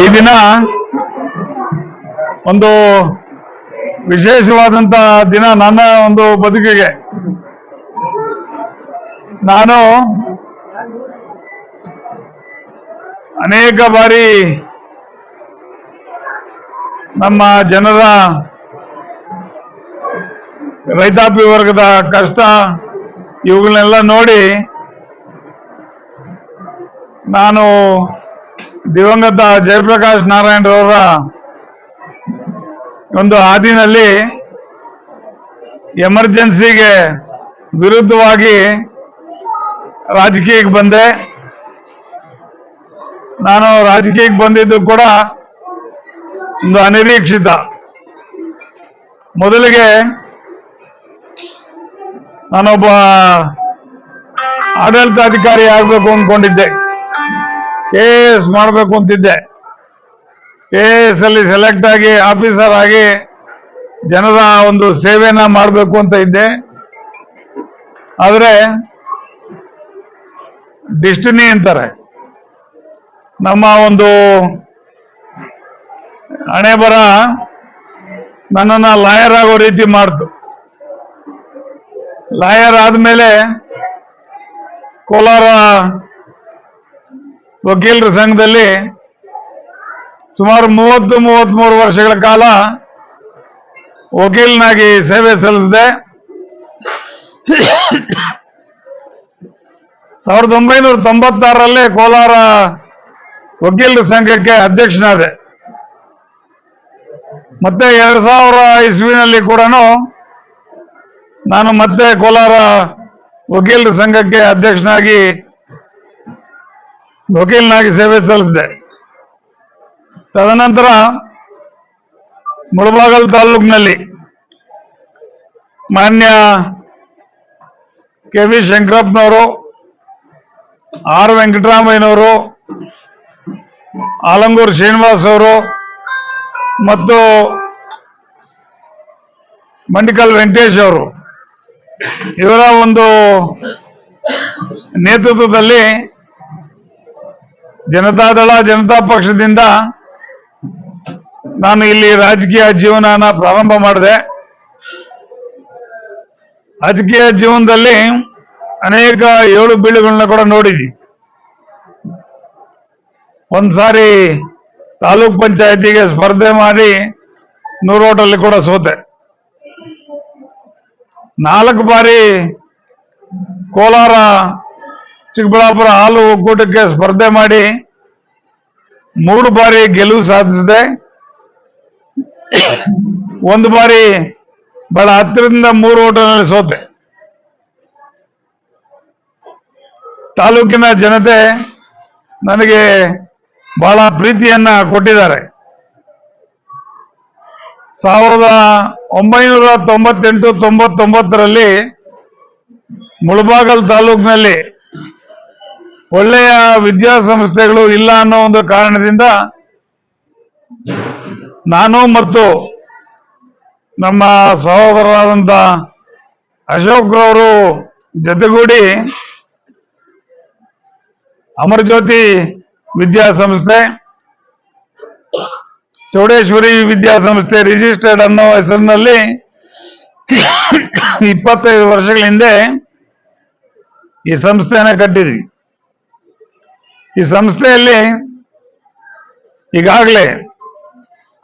ಈ ದಿನ ಒಂದು ವಿಶೇಷವಾದಂತ ದಿನ ನನ್ನ ಒಂದು ಬದುಕಿಗೆ. ನಾನು ಅನೇಕ ಬಾರಿ ನಮ್ಮ ಜನರ ರೈತಾಪಿ ವರ್ಗದ ಕಷ್ಟ ಇವುಗಳನ್ನೆಲ್ಲ ನೋಡಿ ನಾನು ದಿವಂಗತ ಜಯಪ್ರಕಾಶ್ ನಾರಾಯಣರವರ ಒಂದು ಹಾದಿನಲ್ಲಿ ಎಮರ್ಜೆನ್ಸಿಗೆ ವಿರುದ್ಧವಾಗಿ ರಾಜಕೀಯಕ್ಕೆ ಬಂದೆ. ನಾನು ರಾಜಕೀಯಕ್ಕೆ ಬಂದಿದ್ದು ಕೂಡ ಒಂದು ಅನಿರೀಕ್ಷಿತ. ಮೊದಲಿಗೆ ನಾನೊಬ್ಬ ಆಡಳಿತಾಧಿಕಾರಿ ಆಗಬೇಕು ಅಂದ್ಕೊಂಡಿದ್ದೆ. ಕೆ ಎಸ್ ಮಾಡಬೇಕು ಅಂತಿದ್ದೆ. ಕೆ ಎಸ್ ಅಲ್ಲಿ ಸೆಲೆಕ್ಟ್ ಆಗಿ ಆಫೀಸರ್ ಆಗಿ ಜನರ ಒಂದು ಸೇವೆನ ಮಾಡಬೇಕು ಅಂತ ಇದ್ದೆ. ಆದರೆ ಡಿಸ್ಟಿನಿ ಅಂತಾರೆ. ನಮ್ಮ ಒಂದು ಹಣೆ ಬರ ನನ್ನನ್ನ ಲಾಯರ್ ಆಗೋ ರೀತಿ ಮಾಡ್ತು. ಲಾಯರ್ ಆದ್ಮೇಲೆ ಕೋಲಾರ ವಕೀಲರ ಸಂಘದಲ್ಲಿ ಸುಮಾರು ಮೂವತ್ತು, ಮೂವತ್ಮೂರು ವರ್ಷಗಳ ಕಾಲ ವಕೀಲನಾಗಿ ಸೇವೆ ಸಲ್ಲಿಸಿದೆ. ಸಾವಿರದ ಒಂಬೈನೂರ ತೊಂಬತ್ತಾರರಲ್ಲಿ ಕೋಲಾರ ವಕೀಲರ ಸಂಘಕ್ಕೆ ಅಧ್ಯಕ್ಷನಾದೆ. ಮತ್ತೆ ಎರಡ್ ಸಾವಿರ ಇಸ್ವಿನಲ್ಲಿ ಕೂಡ ನಾನು ಮತ್ತೆ ಕೋಲಾರ ವಕೀಲರ ಸಂಘಕ್ಕೆ ಅಧ್ಯಕ್ಷನಾಗಿ ವಕೀಲನಾಗಿ ಸೇವೆ ಸಲ್ಲಿಸಿದೆ. ತದನಂತರ ಮುಳಬಾಗಲ್ ತಾಲೂಕಿನಲ್ಲಿ ಮಾನ್ಯ ಕೆ ವಿ ಶಂಕರಪ್ಪನವರು, ಆರ್. ವೆಂಕಟರಾಮಯ್ಯನವರು, ಆಲಂಗೂರು ಶ್ರೀನಿವಾಸ್ ಅವರು ಮತ್ತು ಮಂಡಿಕಲ್ ವೆಂಕಟೇಶ್ ಅವರು. ಇವರ ಒಂದು ನೇತೃತ್ವದಲ್ಲಿ ಜನತಾದಳ, ಜನತಾ ಪಕ್ಷದಿಂದ ನಾನು ಇಲ್ಲಿ ರಾಜಕೀಯ ಜೀವನನ ಪ್ರಾರಂಭ ಮಾಡಿದೆ. ರಾಜಕೀಯ ಜೀವನದಲ್ಲಿ ಅನೇಕ ಏಳು ಬೀಳುಗಳನ್ನ ಕೂಡ ನೋಡಿದ್ವಿ. ಒಂದ್ಸಾರಿ ತಾಲೂಕ್ ಪಂಚಾಯತಿಗೆ ಸ್ಪರ್ಧೆ ಮಾಡಿ ನೂರೋಟಲ್ಲಿ ಕೂಡ ಸೋತೆ. ನಾಲ್ಕು ಬಾರಿ ಕೋಲಾರ ಚಿಕ್ಕಬಳ್ಳಾಪುರ ಹಾಲು ಒಕ್ಕೂಟಕ್ಕೆ ಸ್ಪರ್ಧೆ ಮಾಡಿ ಮೂರು ಬಾರಿ ಗೆಲುವು ಸಾಧಿಸಿದೆ. ಒಂದು ಬಾರಿ ಬಹಳ ಹತ್ತರಿಂದ ಮೂರು ಓಟನಲ್ಲಿ ಸೋತೆ. ತಾಲೂಕಿನ ಜನತೆ ನನಗೆ ಬಹಳ ಪ್ರೀತಿಯನ್ನ ಕೊಟ್ಟಿದ್ದಾರೆ. ಸಾವಿರದ ಒಂಬೈನೂರ ತೊಂಬತ್ತೆಂಟು ತೊಂಬತ್ತೊಂಬತ್ತರಲ್ಲಿ ಮುಳಬಾಗಲ್ ತಾಲೂಕಿನಲ್ಲಿ ಒಳ್ಳೆಯ ವಿದ್ಯಾಸಂಸ್ಥೆಗಳು ಇಲ್ಲ ಅನ್ನೋ ಒಂದು ಕಾರಣದಿಂದ ನಾನು ಮತ್ತು ನಮ್ಮ ಸಹೋದರರಾದಂಥ ಅಶೋಕ್ರವರು ಜೊತೆಗೂಡಿ ಅಮರಜ್ಯೋತಿ ವಿದ್ಯಾಸಂಸ್ಥೆ, ಚೌಡೇಶ್ವರಿ ವಿದ್ಯಾಸಂಸ್ಥೆ ರಿಜಿಸ್ಟರ್ಡ್ ಅನ್ನೋ ಹೆಸರಿನಲ್ಲಿ ಇಪ್ಪತ್ತೈದು ವರ್ಷಗಳ ಹಿಂದೆ ಈ ಸಂಸ್ಥೆನ ಕಟ್ಟಿದ್ವಿ. ಈ ಸಂಸ್ಥೆಯಲ್ಲಿ ಈಗಾಗಲೇ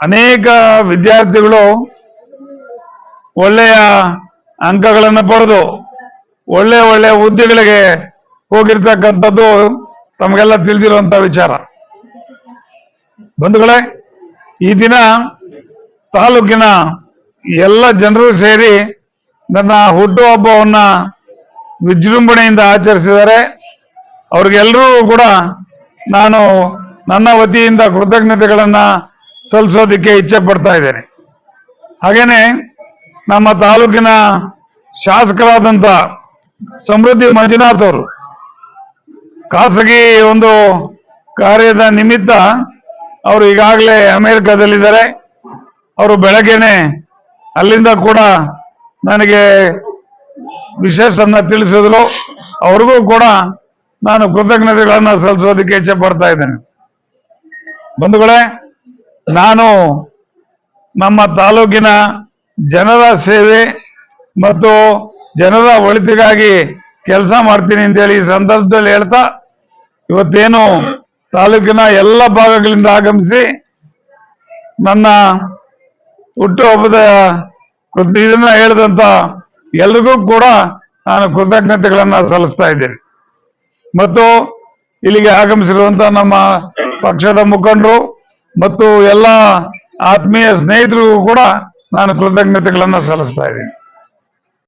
ಅನೇಕ ವಿದ್ಯಾರ್ಥಿಗಳು ಒಳ್ಳೆಯ ಅಂಕಗಳನ್ನು ಪಡೆದು ಒಳ್ಳೆ ಒಳ್ಳೆ ಹುದ್ದೆಗಳಿಗೆ ಹೋಗಿರ್ತಕ್ಕಂಥದ್ದು ತಮಗೆಲ್ಲ ತಿಳಿದಿರುವಂತ ವಿಚಾರ. ಬಂಧುಗಳೇ, ಈ ದಿನ ತಾಲೂಕಿನ ಎಲ್ಲ ಜನರು ಸೇರಿ ನನ್ನ ಹುಟ್ಟುಹಬ್ಬವನ್ನ ವಿಜೃಂಭಣೆಯಿಂದ ಆಚರಿಸಿದ್ದಾರೆ. ಅವ್ರಿಗೆಲ್ಲರೂ ಕೂಡ ನಾನು ನನ್ನ ವತಿಯಿಂದ ಕೃತಜ್ಞತೆಗಳನ್ನ ಸಲ್ಲಿಸೋದಕ್ಕೆ ಇಚ್ಛೆ ಪಡ್ತಾ ಇದ್ದೇನೆ. ಹಾಗೇನೆ ನಮ್ಮ ತಾಲೂಕಿನ ಶಾಸಕರಾದಂಥ ಸಮೃದ್ಧಿ ಮಂಜುನಾಥ್ ಅವರು ಖಾಸಗಿ ಒಂದು ಕಾರ್ಯದ ನಿಮಿತ್ತ ಅವರು ಈಗಾಗಲೇ ಅಮೆರಿಕದಲ್ಲಿದ್ದಾರೆ. ಅವರು ಬೆಳಗ್ಗೆನೆ ಅಲ್ಲಿಂದ ಕೂಡ ನನಗೆ ವಿಶೇಷನ್ನ ತಿಳಿಸಿದ್ರು. ಅವ್ರಿಗೂ ಕೂಡ ನಾನು ಕೃತಜ್ಞತೆಗಳನ್ನ ಸಲ್ಲಿಸೋದಕ್ಕೆ ಇಚ್ಛೆ ಪಡ್ತಾ ಇದ್ದೇನೆ. ಬಂಧುಗಳೇ, ನಾನು ನಮ್ಮ ತಾಲೂಕಿನ ಜನರ ಸೇವೆ ಮತ್ತು ಜನರ ಒಳಿತಿಗಾಗಿ ಕೆಲಸ ಮಾಡ್ತೀನಿ ಅಂತೇಳಿ ಈ ಸಂದರ್ಭದಲ್ಲಿ ಹೇಳ್ತಾ, ಇವತ್ತೇನು ತಾಲೂಕಿನ ಎಲ್ಲ ಭಾಗಗಳಿಂದ ಆಗಮಿಸಿ ನನ್ನ ಹುಟ್ಟುಹಬ್ಬದ ಇದನ್ನ ಹೇಳಿದಂತ ಎಲ್ರಿಗೂ ಕೂಡ ನಾನು ಕೃತಜ್ಞತೆಗಳನ್ನ ಸಲ್ಲಿಸ್ತಾ ಇದ್ದೇನೆ. ಮತ್ತು ಇಲ್ಲಿಗೆ ಆಗಮಿಸಿರುವಂತ ನಮ್ಮ ಪಕ್ಷದ ಮುಖಂಡರು ಮತ್ತು ಎಲ್ಲ ಆತ್ಮೀಯ ಸ್ನೇಹಿತರಿಗೂ ಕೂಡ ನಾನು ಕೃತಜ್ಞತೆಗಳನ್ನ ಸಲ್ಲಿಸ್ತಾ ಇದ್ದೀನಿ.